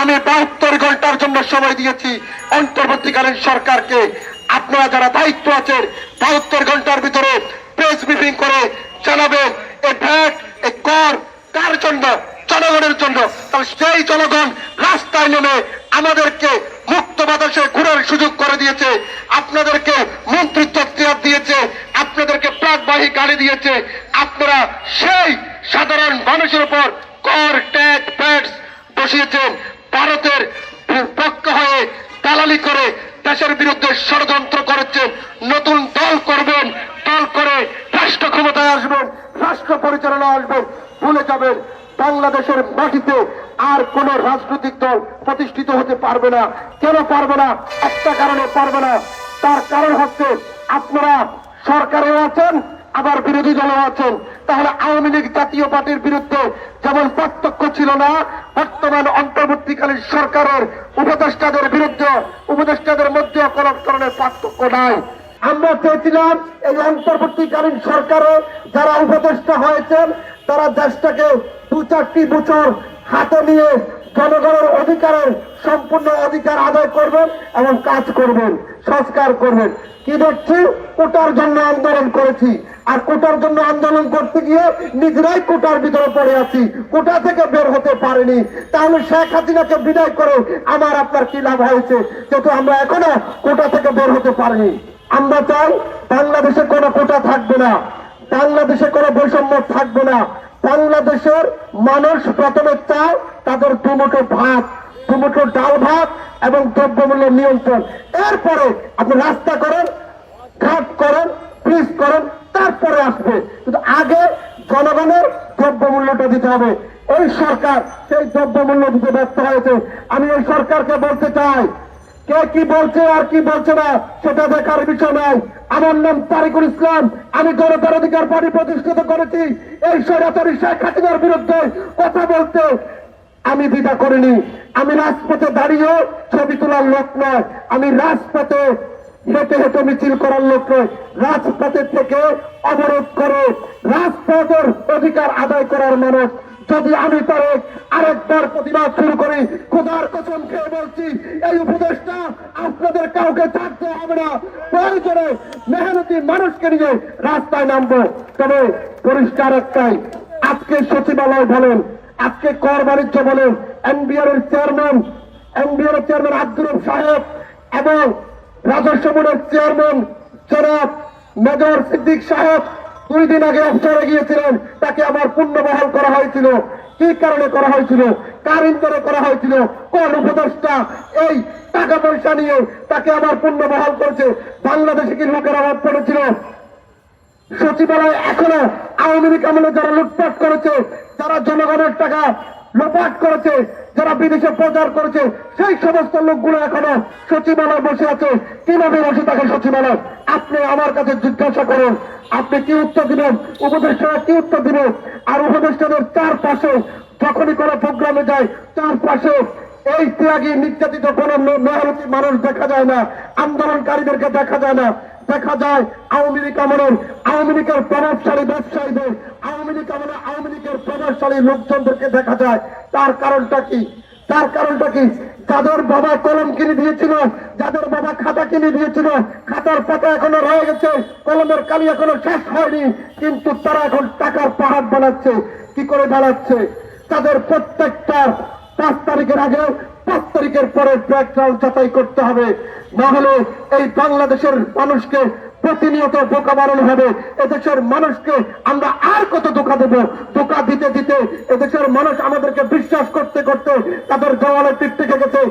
আমি বাহাত্তর ঘণ্টার জন্য সময় দিয়েছি। অন্তর্বর্তীকালীন সরকারকে আপনারা যারা দায়িত্ব আছেন, বাহাত্তর ঘণ্টার ভিতরে প্রেস ব্রিফিং করে জানাবেন, এ ভ্যাট, এ কর, কার জন্য, জনগণের জন্য। তাহলে সেই জনগণ রাস্তায় নেমে আমাদেরকে মুক্ত বাতাসে ঘুরার সুযোগ করে দিয়েছে, আপনাদেরকে মন্ত্রিত্ব চেয়ার দিয়েছে, আপনাদেরকে প্রাকবাহী গাড়ি দিয়েছে। আপনারা সেই সাধারণ মানুষের উপর কর, ট্যাক্স প্যাক্স বসিয়েছেন। ভারতের পক্ষ হয়ে দালালি করে দেশের বিরুদ্ধে ষড়যন্ত্র করেছেন। নতুন দল করবেন, দল করে রাষ্ট্র ক্ষমতায় আসবেন, রাষ্ট্র পরিচালনা আসবেন, ভুলে যাবেন। বাংলাদেশের মাটিতে আর কোন রাজনৈতিক দল প্রতিষ্ঠিত হতে পারবে না। কেন পারবে না? একটা কারণে পারবে না। তার কারণ হচ্ছে আপনারা সরকারেও আছেন, আবার বিরোধী দলও আছেন। তাহলে আওয়ামী লীগ জাতীয় পার্টির বিরুদ্ধে যেমন পার্থক্য ছিল না, বর্তমান অন্তর্বর্তীকালীন সরকারের উপদেষ্টাদের বিরুদ্ধে, উপদেষ্টাদের মধ্যে কোন ধরনের পার্থক্য নাই। আমরা চেয়েছিলাম এই অন্তর্বর্তীকালীন সরকারে যারা উপদেষ্টা হয়েছেন, তারা দেশটাকে দু চারটি বছর হাতে নিয়ে জনগণের অধিকারের সম্পূর্ণ অধিকার আদায় করবেন এবং কাজ করবেন, সংস্কার করবেন। কি দেখছি? ওটার জন্য আন্দোলন করেছি। আর কোটার জন্য আন্দোলন করতে গিয়ে নিজেরাই কোটার ভিতরে পড়ে আছি। কোটা থেকে বের হতে পারেনি। তাহলে শেখ হাসিনাকে বিদায় করে। আমার, আপনার কি লাভ হয়েছে? যেহেতু আমরা এখনও কোটা থেকে বের হতে পারিনি। আমরা চাই বাংলাদেশে কোনো কোটা থাকবে না। বাংলাদেশে কোনো বৈষম্য থাকবে না। বাংলাদেশের মানুষ প্রথমে চায় তাদের দুমুঠো ভাত, দুমুঠো ডাল ভাত এবং দ্রব্যমূল্য নিয়ন্ত্রণ। এরপরে আপনি রাস্তা করেন, ঘাট করেন, ব্রিজ করেন তারপরে আসবে, কিন্তু আগে জনগণের দ্রব্যমূল্যটা দিতে হবে। এই সরকার সেই দ্রব্যমূল্য দিতে ব্যর্থ হয়েছে। আমি এই সরকারকে বলতে চাই, কে কি বলছে আর কি বলছে না, সেটা দেখার বিষয় নাই। আমার নাম তারিকুল ইসলাম, আমি জনতার অধিকার পার্টি প্রতিষ্ঠিত করেছি। এই সরাসরি শেখ হাসিনার বিরুদ্ধে কথা বলতে আমি দ্বিধা করিনি। আমি রাজপথে দাঁড়িয়ে ছবি তোলার লোক নয়, আমি রাজপথে হেঁটে হেঁটে মিছিল করার লোক নয়, রাজপথের থেকে অবরোধ করে, রাজপথের অধিকার আদায় করার মানুষ। যদি আমি তারে আরেকবার প্রতিবাদ শুরু করি, খোদার কসম খেয়ে বলছি, এই উপদেশটা আপনাদের কাউকে থাকতে হবে না। প্রয়োজনে মেহনতি মানুষকে নিয়ে রাস্তায় নামবো। তবে পরিষ্কার একটাই, আজকে সচিবালয় বলেন, আজকে কর বাণিজ্য বলেন এনবিআর এর চেয়ারম্যান এনবিআর এর চেয়ারম্যান আব্দুল সাহেব এবং রাজস্ব বোর্ডের চেয়ারম্যান জনাব মেজর সিদ্দিক সাহেব দুই দিন আগে অবসরে গিয়েছিলেন। তাকে আবার পুনর্বহাল করা হয়েছিল। কি কারণে করা হয়েছিল? কার ইন্তরে করা হয়েছিল? কোন উপদেষ্টা এই টাকা পয়সা নিয়ে তাকে আবার পুনর্বহাল করেছে? বাংলাদেশে কি লোকের অভাব পড়েছিল? সচিবালয় এখনও আওয়ামী লীগ আমলে যারা লুটপাট করেছে, যারা জনগণের টাকা লোপাট করেছে, যারা বিদেশে প্রচার করেছে, সেই সমস্ত লোকগুলো এখনও সচিবালয় বসে আছে। কীভাবে বসে থাকে সচিবালয়? আপনি আমার কাছে জিজ্ঞাসা করুন, আপনি কি উত্তর দিবেন? উপদেষ্টারা কি উত্তর দিবেন আর উপদেষ্টাদের চারপাশে যখনই কোনো প্রোগ্রামে যায়, চারপাশে এই ত্যাগী নির্যাতিত কোন মেহনতি মানুষ দেখা যায় না, আন্দোলনকারীদেরকে দেখা যায় না। দেখা যায়, আওয়ামী লীগ আমলের আওয়ামী লীগের প্রভাবশালী ব্যবসায়ীদের, আওয়ামী লীগ আমলে আওয়ামী লীগের প্রভাবশালী লোকজনদেরকে দেখা যায়। তার কারণটা কি? তার কারণটা কি? যাদের বাবা কলম কিনে দিয়েছিল, যাদের বাবা খাতা কিনে দিয়েছিল, খাতার পাতা এখনও রয়ে গেছে, কলমের কালি এখনও শেষ হয়নি, কিন্তু তারা এখন টাকার পাহাড় বানাচ্ছে। কি করে বানাচ্ছে? তাদের প্রত্যেকটার পাঁচ তারিখের আগে পাঁচ তারিখের পরে ব্যাকগ্রাউন্ড যাচাই করতে হবে। না হলে এই বাংলাদেশের মানুষকে প্রতিনিয়ত বোকা বাড়ানো হবে। এদেশের মানুষকে আমরা আর কত ধোকা দেবো? ধোকা দিতে দিতে এদেশের মানুষ আমাদেরকে বিশ্বাস করতে করতে তাদের দেওয়ালে পিঠ থেকে গেছে।